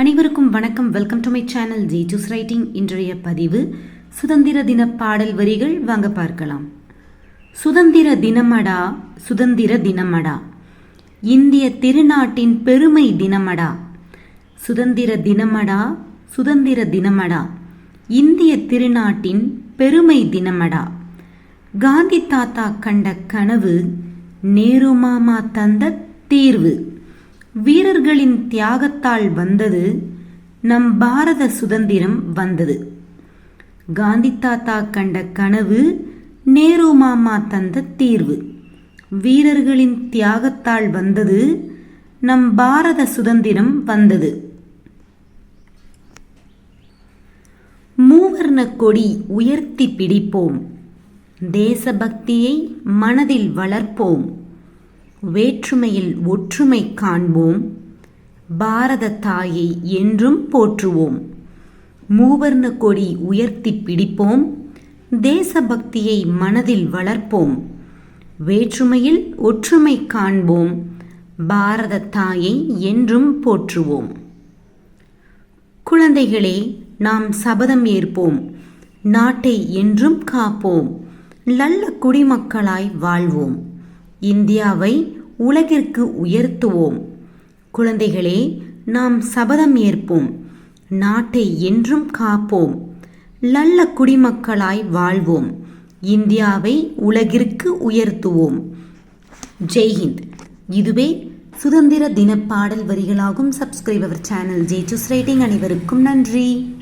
அனைவருக்கும் வணக்கம். Welcome to my channel Jesus writing இன்றைய பதிவு சுதந்திர தின பாடல் வரிகள். வாங்க பார்க்கலாம். சுதந்திர தினமடா சுதந்திர தினமடா. இந்திய திருநாட்டின் பெருமை தினமடா. சுதந்திர தினமடா சுதந்திர தினமடா. இந்திய திருநாட்டின் பெருமை தினமடா. காந்தி தாத்தா கண்ட கனவு நேரு மாமா தந்த தீர்வு. வீரர்களின் தியாகத்தால் வந்தது நம் பாரத சுதந்திரம் வந்தது. காந்தி தாத்தா கண்ட கனவு நேரு மாமா தந்த தீர்வு. வீரர்களின் தியாகத்தால் வந்தது நம் பாரத சுதந்திரம் வந்தது. மூவர்ண கொடி உயர்த்தி பிடிப்போம். தேசபக்தியை மனதில் வளர்ப்போம். வேற்றுமையில் ஒற்றுமை காண்போம். பாரத தாயை என்றும் போற்றுவோம். மூவர்ண கொடி உயர்த்தி பிடிப்போம். தேசபக்தியை மனதில் வளர்ப்போம். வேற்றுமையில் ஒற்றுமை காண்போம். பாரத தாயை என்றும் போற்றுவோம். குழந்தைகளே நாம் சபதம் ஏற்போம். நாட்டை என்றும் காப்போம். நல்ல குடிமக்களாய் வாழ்வோம். இந்தியாவை உலகிற்கு உயர்த்துவோம். குழந்தைகளே நாம் சபதம் ஏற்போம். நாட்டை என்றும் காப்போம். நல்ல குடிமக்களாய் வாழ்வோம். இந்தியாவை உலகிற்கு உயர்த்துவோம். ஜெய்ஹிந்த் இதுவே சுதந்திர தின பாடல் வரிகளாகும் சப்ஸ்கிரைபர் சேனல் ஜெய்சூஸ் ரைட்டிங் அனைவருக்கும் நன்றி.